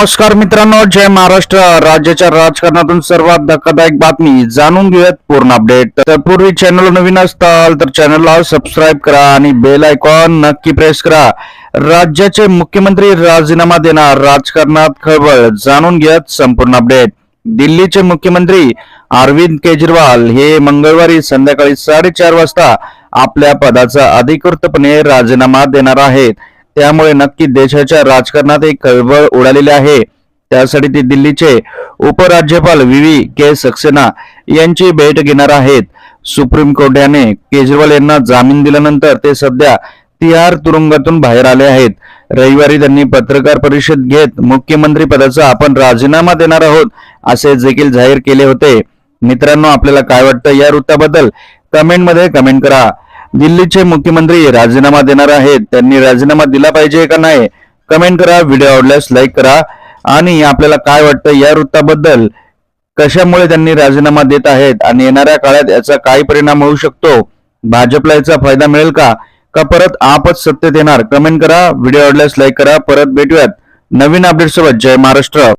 नमस्कार मित्रांनो जय महाराष्ट्र. राज्याच्या राजकारणातून सर्वात धक्कादायक बातमी जाणून घेऊयात पूर्ण अपडेट तत्पूर्वी चॅनल नवीन असताल तर चॅनलला सबस्क्राईब करा आणि बेल आयकॉन नक्की प्रेस करा. राज्याचे मुख्यमंत्री राजीनामा देणार राजकारणात खळबळ. जाणून घेऊयात संपूर्ण अपडेट दिल्लीचे मुख्यमंत्री अरविंद केजरीवाल हे मंगळवारी संध्याकाळी साडेचार वाजता आपल्या पदाचा अधिकृतपणे राजीनामा देणार आहेत. त्यामुळे नक्की देशाच्या राजकारणात एक खळबळ उडालेली आहे. त्यासाठी ते दिल्लीचे उपराज्यपाल व्ही व्ही के. सक्सेना यांची भेट घेणार आहेत. सुप्रीम कोर्टाने केजरीवाल यांना जामीन दिल्यानंतर ते सध्या तिहार तुरुंगातून बाहेर आले आहेत. रविवारी त्यांनी पत्रकार परिषद घेत मुख्यमंत्री पदाचा आपण राजीनामा देणार आहोत असे देखील जाहीर केले होते. मित्रांनो आपल्याला काय वाटतं या वृत्ताबद्दल कमेंटमध्ये कमेंट करा. दिल्लीचे मुख्यमंत्री राजीनामा देणार आहेत. त्यांनी राजीनामा दिला पाहिजे का नाही? कमेंट करा व्हिडिओ आवडल्यास लाईक करा. आणि आपल्याला काय वाटतं या वृत्ताबद्दल? कशामुळे त्यांनी राजीनामा देत आहेत? आणि येणाऱ्या काळात याचा काय परिणाम होऊ शकतो? भाजपला याचा फायदा मिळेल का? का परत आपच सत्तेत येणार? कमेंट करा व्हिडिओ आवडल्यास लाईक करा. परत भेटूयात नवीन अपडेट सोबत. जय महाराष्ट्र.